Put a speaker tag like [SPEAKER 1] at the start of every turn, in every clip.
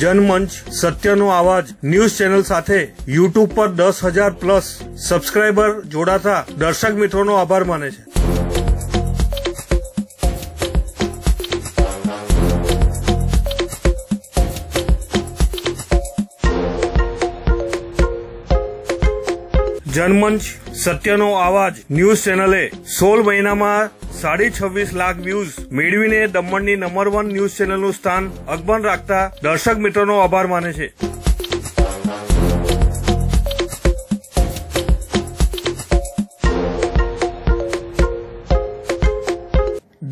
[SPEAKER 1] જનમંચ, સત્યનો અવાજ news channel સાથે YouTube પર દસ હજાર પ્લસ સબસ્ક્રાઇબર જોડાતા દર્શક મિત્રોનો આભાર માને છે. જનમંચ, સત્યનો આવાજ, ન્યૂઝ ચેનલે સોળ મહિનામાં સાડી છવ્વીસ લાખ વ્યૂઝ મેળવીને દમણની નંબર વન ન્યૂઝ ચેનલનું સ્થાન અકબંધ રાખતા દર્શક મિત્રોનો આભાર માને છે.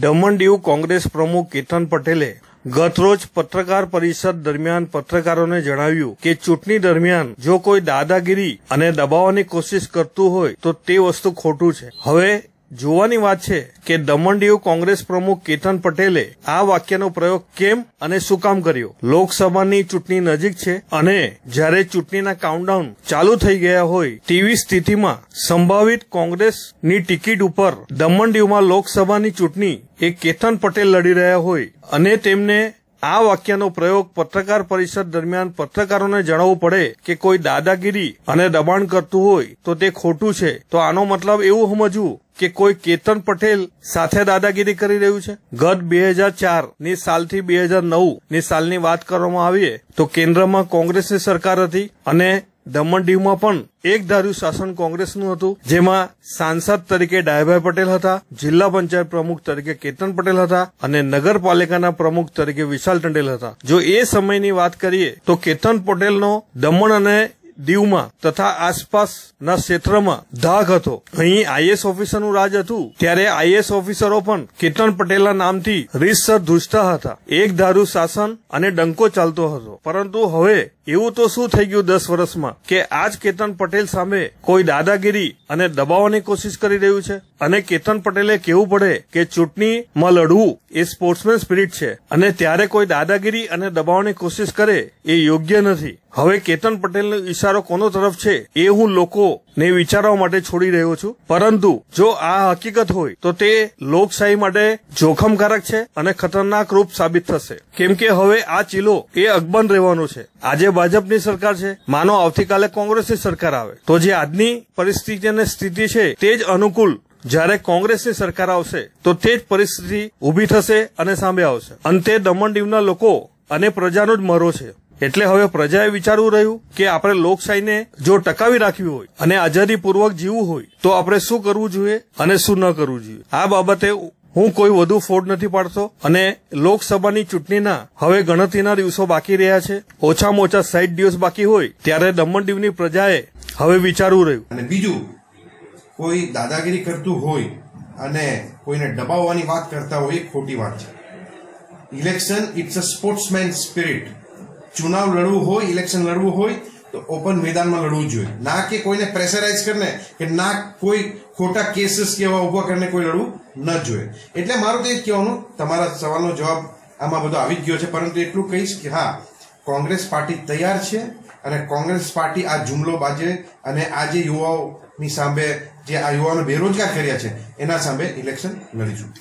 [SPEAKER 1] દમણ દીવ કોંગ્રેસ પ્રમુખ કેતન પટેલે ગતરોજ પત્રકાર પરિષદ દરમિયાન પત્રકારોને જણાવ્યું કે ચૂંટણી દરમિયાન જો કોઈ દાદાગીરી અને દબાવવાની કોશિશ કરતું હોય તો તે વસ્તુ ખોટું છે. હવે જોવાની વાત છે કે દમણ કોંગ્રેસ પ્રમુખ કેતન પટેલે આ વાક્યનો પ્રયોગ કેમ અને શું કામ કર્યો? લોકસભાની ચૂંટણી નજીક છે અને જ્યારે ચૂંટણીના કાઉન્ટડાઉન ચાલુ થઈ ગયા હોય, તેવી સ્થિતિમાં સંભવિત કોંગ્રેસની ટિકિટ ઉપર દમણ લોકસભાની ચૂંટણી એ કેતન પટેલ લડી રહ્યા હોય અને તેમને આ વાક્યનો પ્રયોગ પત્રકાર પરિષદ દરમિયાન પત્રકારોને જણાવવું પડે કે કોઈ દાદાગીરી અને દબાણ કરતું હોય તો તે ખોટું છે. તો આનો મતલબ એવું સમજવું કે કોઈ કેતન પટેલ સાથે દાદાગીરી કરી રહ્યું છે? ગત બે હજાર ચારની સાલથી બે હજાર નવની સાલની વાત કરવામાં આવીએ તો કેન્દ્રમાં કોંગ્રેસની સરકાર હતી અને દમણ દીવમાં પણ એક ધાર્યું શાસન કોંગ્રેસનું હતું, જેમાં સાંસદ તરીકે ડાયભાઈ પટેલ હતા, જિલ્લા પંચાયત પ્રમુખ તરીકે કેતન પટેલ હતા અને નગરપાલિકાના પ્રમુખ તરીકે વિશાલ ટંડેલ હતા. જો એ સમયની વાત કરીએ, તો કેતન પટેલનો દમણ અને દીવમાં તથા આસપાસના ક્ષેત્રમાં ધાક હતો. અહીં આઈએસ ઓફિસરનું રાજ હતું. ત્યારે આઈએસ ઓફિસરો પણ કેતન પટેલના નામથી રીતસર ધૂજતા હતા. એક ધારું શાસન અને ડંકો ચાલતો હતો. પરંતુ હવે એવું તો શું થઈ ગયું દસ વર્ષમાં કે આજ કેતન પટેલ સામે કોઈ દાદાગીરી અને દબાવવાની કોશિશ કરી રહ્યું છે? અને કેતન પટેલે કહેવું પડે કે ચૂંટણીમાં લડવું એ સ્પોર્ટ્સમેન સ્પિરિટ છે અને ત્યારે કોઈ દાદાગીરી અને દબાવવાની કોશિશ કરે એ યોગ્ય નથી. હવે કેતન પટેલનો ઇશારો કોનો તરફ છે એ હું લોકોને વિચારવા માટે છોડી રહ્યો છું. પરંતુ જો આ હકીકત હોય, તો તે લોકશાહી માટે જોખમકારક છે અને ખતરનાક રૂપ સાબિત થશે. કેમ કે હવે આ ચીલો એ અકબંધ રહેવાનો છે. આજે ભાજપની સરકાર છે. માનો આવતીકાલે કોંગ્રેસની સરકાર આવે. તો જે આજની પરિસ્થિતિ અને સ્થિતિ છે, તે જ અનુકૂળ. જ્યારે કોંગ્રેસની સરકાર આવશે, તો તે જ પરિસ્થિતિ ઊભી થશે અને સામે આવશે. અંતે દમણ દીવના લોકો અને પ્રજાનો જ મરો છે. એટલે હવે પ્રજાએ વિચારવું રહ્યું કે આપણે લોકશાહીને જો ટકાવી રાખવી હોય અને આઝાદીપૂર્વક જીવવું હોય, તો આપણે શું કરવું જોઈએ અને શું ન કરવું જોઈએ? આ બાબતે હું કોઈ વધુ ફોડ નથી પાડતો અને લોકસભાની ચૂંટણીના હવે ગણતરીના દિવસો બાકી રહ્યા છે. ઓછામાં ઓછા સાઈઠ દિવસ બાકી હોય ત્યારે દમણ દીવની પ્રજાએ હવે વિચારવું રહ્યું.
[SPEAKER 2] અને બીજું, કોઈ દાદાગીરી કરતું હોય અને કોઈને દબાવવાની વાત કરતા હોય, એ ખોટી વાત છે. Election it's a sportsman spirit ચુનાવ લડવું હોય ઇલેક્શન લડવું હોય, તો ઓપન મેદાનમાં લડવું જોઈએ. ના કે કોઈને પ્રેશરાઇઝ કરીને કે ના કોઈ ખોટા કેસીસ કેવા ઊભા કરીને કોઈ લડવું ન જોઈએ. એટલે મારું તો એ જ કહેવાનું, તમારા સવાલનો જવાબ આમાં બધો આવી ગયો છે, પરંતુ એટલું કહીશ કે હા, કોંગ્રેસ પાર્ટી તૈયાર છે અને કોંગ્રેસ પાર્ટી આ જુમલો બાજે અને આ જે યુવાઓની સામે જે આ યુવાનો બેરોજગાર કર્યા છે, એના સામે ઇલેક્શન લડીશું.